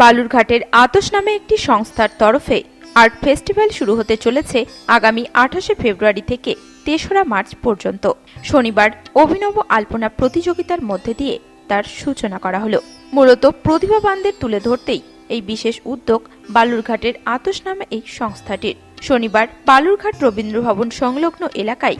বালুরঘাটের আতস নামে একটি সংস্থার তরফে আর্ট ফেস্টিভ্যাল শুরু হতে চলেছে আগামী আঠাশে ফেব্রুয়ারি থেকে তেসরা মার্চ পর্যন্ত। শনিবার অভিনব আলপনা প্রতিযোগিতার মধ্যে দিয়ে তার সূচনা করা হলো। মূলত প্রতিভাবানদের তুলে ধরতেই এই বিশেষ উদ্যোগ বালুরঘাটের আতস নামে এই সংস্থাটির। শনিবার বালুরঘাট রবীন্দ্র ভবন সংলগ্ন এলাকায়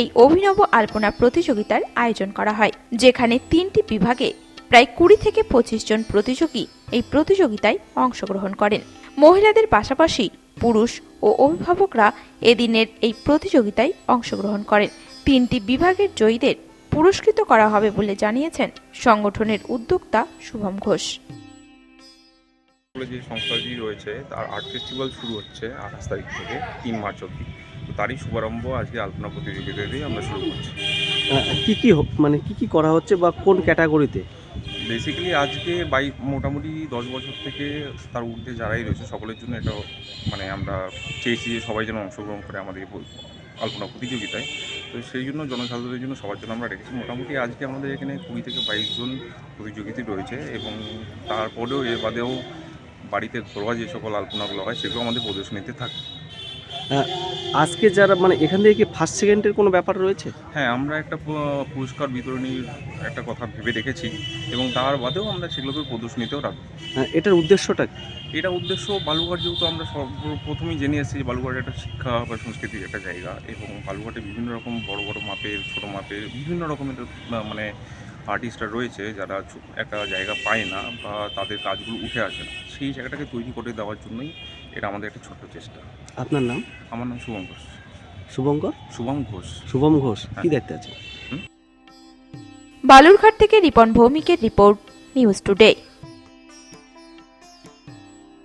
এই অভিনব আলপনা প্রতিযোগিতার আয়োজন করা হয়, যেখানে তিনটি বিভাগে প্রায় কুড়ি থেকে পঁচিশ জন প্রতিযোগী এই প্রতিযোগিতায় অংশগ্রহণ করেন। মহিলাদের পাশাপাশি পুরুষ ও অভিভাবকরা এদিনের এই প্রতিযোগিতায় অংশগ্রহণ করেন। তিনটি বিভাগের জয়ীদের পুরস্কৃত করা হবে বলে জানিয়েছেন সংগঠনের উদ্যোক্তা শুভম ঘোষ। যে সংস্থাটি রয়েছে তার আর্ট ফেস্টিভ্যাল শুরু হচ্ছে আঠাশ তারিখ থেকে তিন মার্চ অবধি। তো তারই শুভারম্ভ আজকে আলপনা প্রতিযোগিতা দিয়ে আমরা শুরু করছি। কী কী কি মানে কি কি করা হচ্ছে বা কোন ক্যাটাগরিতে? বেসিক্যালি আজকে বাই মোটামুটি দশ বছর থেকে তার ঊর্ধ্বে যারাই রয়েছে, সকলের জন্য এটা মানে আমরা চেয়েছি যে সবাই যেন অংশগ্রহণ করে আমাদের আলপনা প্রতিযোগিতায়। তো সেই জন্য জনসাধারণের জন্য সবার জন্য আমরা রেখেছি। মোটামুটি আজকে আমাদের এখানে কুড়ি থেকে বাইশ জন প্রতিযোগিতা রয়েছে এবং তারপরেও এর বাদেও বাড়িতে ঘরোয়া যে সকল আলপনাগুলো হয়, সেগুলো আমাদের প্রদর্শনীতে থাকে। আজকে যারা মানে এখান থেকে কি ফার্স্ট সেকেন্ডের কোনো ব্যাপার রয়েছে হ্যাঁ আমরা একটা পুরস্কার বিতরণীর একটা কথা ভেবে রেখেছি এবং তার বাদেও আমরা সেগুলোকে প্রদর্শনীতেও রাখব আহ, এটার উদ্দেশ্যটা? এটা উদ্দেশ্য বালুঘাট যেহেতু আমরা সর্বপ্রথমেই জেনে এসেছি যে বালুঘাট একটা শিক্ষা বা সংস্কৃতির একটা জায়গা এবং বালুঘাটে বিভিন্ন রকম বড় বড় মাপের ছোট মাপের বিভিন্ন রকমের মানে আর্টিস্টরা রয়েছে যারা একটা জায়গা পায় না বা তাদের কাজগুলো উঠে আসে না। সেই জায়গাটাকে তৈরি করে দেওয়ার জন্যই এটা আমাদের একটা ছোট্ট চেষ্টা। আপনার নাম? আমার নাম শুভম ঘোষ। শুভঙ্কর শুভম ঘোষ। শুভম ঘোষ কি হ্যাঁ। দেখতে আছে বালুরঘাট থেকে রিপন ভৌমিকের রিপোর্ট নিউজ টুডে।